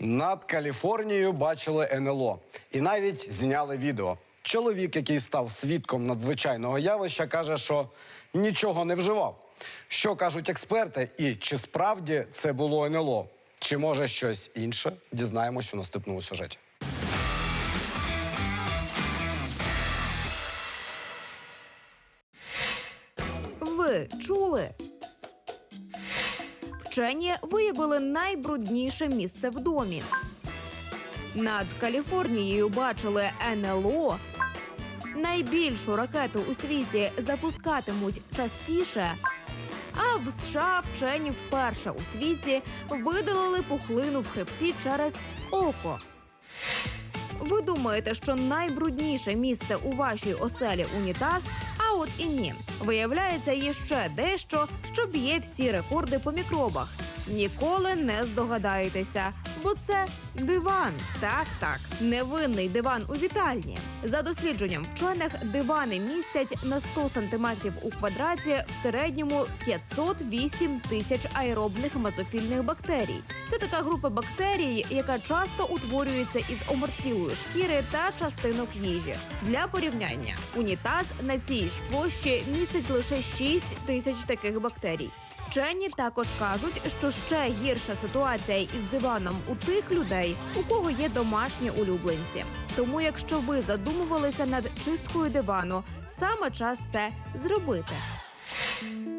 Над Каліфорнією бачили НЛО і навіть зняли відео. Чоловік, який став свідком надзвичайного явища, каже, що нічого не вживав. Що кажуть експерти, і чи справді це було НЛО? Чи може щось інше? Дізнаємось у наступному сюжеті. Ви чули? Вчені виявили найбрудніше місце в домі. Над Каліфорнією бачили НЛО. Найбільшу ракету у світі запускатимуть частіше. А в США вчені вперше у світі видалили пухлину в хребті через око. Ви думаєте, що найбрудніше місце у вашій оселі унітаз? От і ні. Виявляється, є ще дещо, що б'є всі рекорди по мікробах. Ніколи не здогадаєтеся, бо це диван. Так, так, невинний диван у вітальні. За дослідженням вчених, дивани містять на 100 сантиметрів у квадраті в середньому 508 тисяч аеробних мезофільних бактерій. Це така група бактерій, яка часто утворюється із омертвілої шкіри та частинок їжі. Для порівняння, унітаз на цій ж площі містить лише 6 тисяч таких бактерій. Вчені також кажуть, що ще гірша ситуація із диваном у тих людей, у кого є домашні улюбленці. Тому, якщо ви задумувалися над чисткою дивану, саме час це зробити.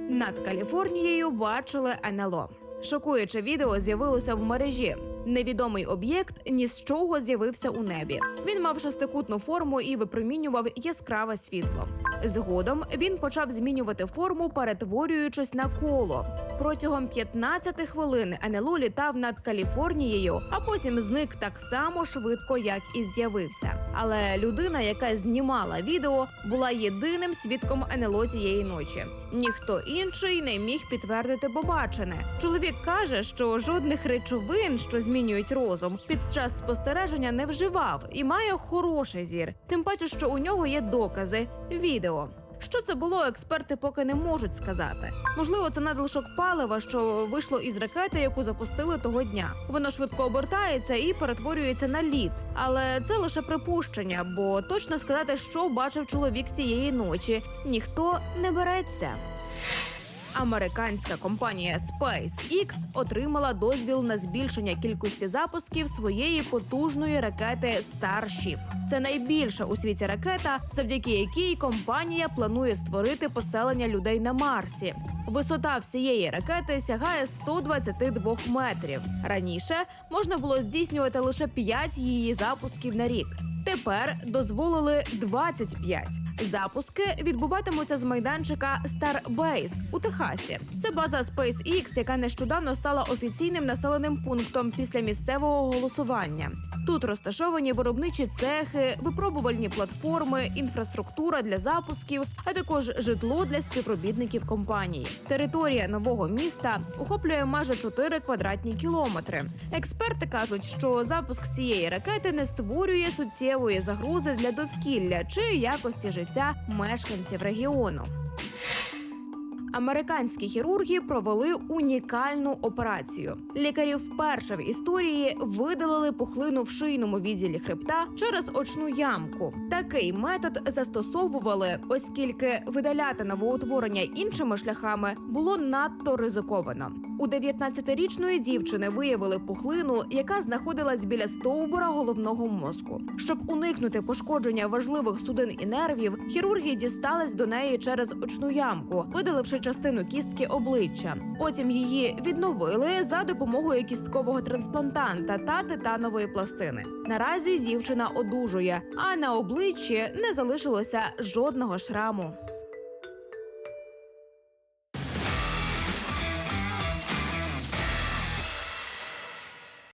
Над Каліфорнією бачили НЛО. Шокуюче відео з'явилося в мережі. Невідомий об'єкт ні з чого з'явився у небі. Він мав шестикутну форму і випромінював яскраве світло. Згодом він почав змінювати форму, перетворюючись на коло. Протягом 15 хвилин НЛО літав над Каліфорнією, а потім зник так само швидко, як і з'явився. Але людина, яка знімала відео, була єдиним свідком НЛО цієї ночі. Ніхто інший не міг підтвердити побачене. Чоловік каже, що жодних речовин, що змінюють розум, під час спостереження не вживав і має хороший зір. Тим паче, що у нього є докази відео. Що це було, експерти поки не можуть сказати. Можливо, це надлишок палива, що вийшло із ракети, яку запустили того дня. Воно швидко обертається і перетворюється на лід. Але це лише припущення, бо точно сказати, що бачив чоловік цієї ночі, ніхто не береться. Американська компанія SpaceX отримала дозвіл на збільшення кількості запусків своєї потужної ракети Starship. Це найбільша у світі ракета, завдяки якій компанія планує створити поселення людей на Марсі. Висота всієї ракети сягає 122 метрів. Раніше можна було здійснювати лише 5 її запусків на рік. Тепер дозволили 25. Запуски відбуватимуться з майданчика Starbase у Техасі. Це база SpaceX, яка нещодавно стала офіційним населеним пунктом після місцевого голосування. Тут розташовані виробничі цехи, випробувальні платформи, інфраструктура для запусків, а також житло для співробітників компанії. Територія нового міста охоплює майже 4 квадратні кілометри. Експерти кажуть, що запуск цієї ракети не створює суттєвої загрози для довкілля чи якості життя мешканців регіону. Американські хірурги провели унікальну операцію. Лікарі вперше в історії видалили пухлину в шийному відділі хребта через очну ямку. Такий метод застосовували, оскільки видаляти новоутворення іншими шляхами було надто ризиковано. У 19-річної дівчини виявили пухлину, яка знаходилась біля стовбура головного мозку. Щоб уникнути пошкодження важливих судин і нервів, хірурги дістались до неї через очну ямку, частину кістки обличчя. Потім її відновили за допомогою кісткового трансплантанта та титанової пластини. Наразі дівчина одужує, а на обличчі не залишилося жодного шраму.